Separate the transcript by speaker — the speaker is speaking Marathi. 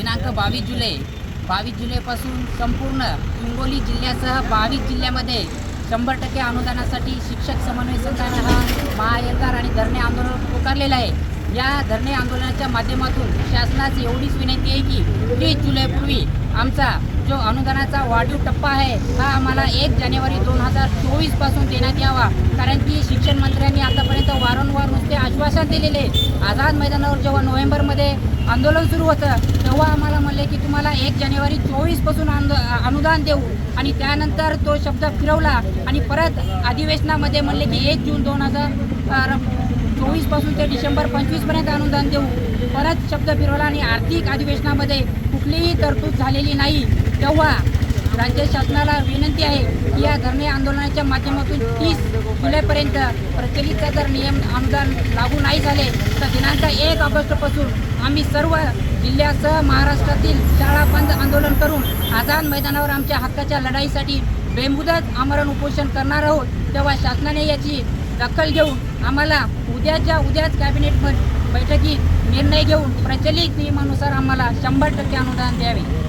Speaker 1: दिनांक बावीस जुलै. बावीस जुलैपासून संपूर्ण हिंगोली जिल्ह्यासह बावीस जिल्ह्यामध्ये शंभर टक्के अनुदानासाठी शिक्षक समन्वय संघाने हा महाएल्गार आणि धरणे आंदोलन पुकारलेलं आहे. या धरणे आंदोलनाच्या माध्यमातून शासनाची एवढीच विनंती आहे की तीस जुलैपूर्वी आमचा जो अनुदानाचा वाढीव टप्पा आहे हा आम्हाला एक जानेवारी दोन हजार चोवीसपासून देण्यात यावा. कारण की शिक्षण मंत्र्यांनी आतापर्यंत वारंवार ते आश्वासन दिलेले. आझाद मैदानावर जेव्हा नोव्हेंबरमध्ये आंदोलन सुरू होतं तेव्हा आम्हाला म्हणले की तुम्हाला एक जानेवारी चोवीसपासून आंदो अनुदान देऊ. आणि त्यानंतर तो शब्द फिरवला आणि परत अधिवेशनामध्ये म्हणले की एक जून दोन हजार चोवीसपासून ते डिसेंबर पंचवीसपर्यंत अनुदान देऊ. परत शब्द फिरवला आणि आर्थिक अधिवेशनामध्ये कुठलीही तरतूद झालेली नाही. तेव्हा राज्य शासनाला विनंती आहे की या धरणे आंदोलनाच्या माध्यमातून तीस जुलैपर्यंत प्रचलित जर नियम अनुदान लागू नाही झाले तर दिनांक एक ऑगस्टपासून आम्ही सर्व जिल्ह्यासह महाराष्ट्रातील शाळा बंद आंदोलन करून आझाद मैदानावर आमच्या हक्काच्या लढाईसाठी बेमुदत आमरण उपोषण करणार आहोत तेव्हा शासनाने याची दखल घेऊन आम्हाला उद्याच्या उद्याच कॅबिनेट बैठकीत निर्णय घेऊन प्रचलित नियमानुसार आम्हाला शंभर टक्के अनुदान द्यावे.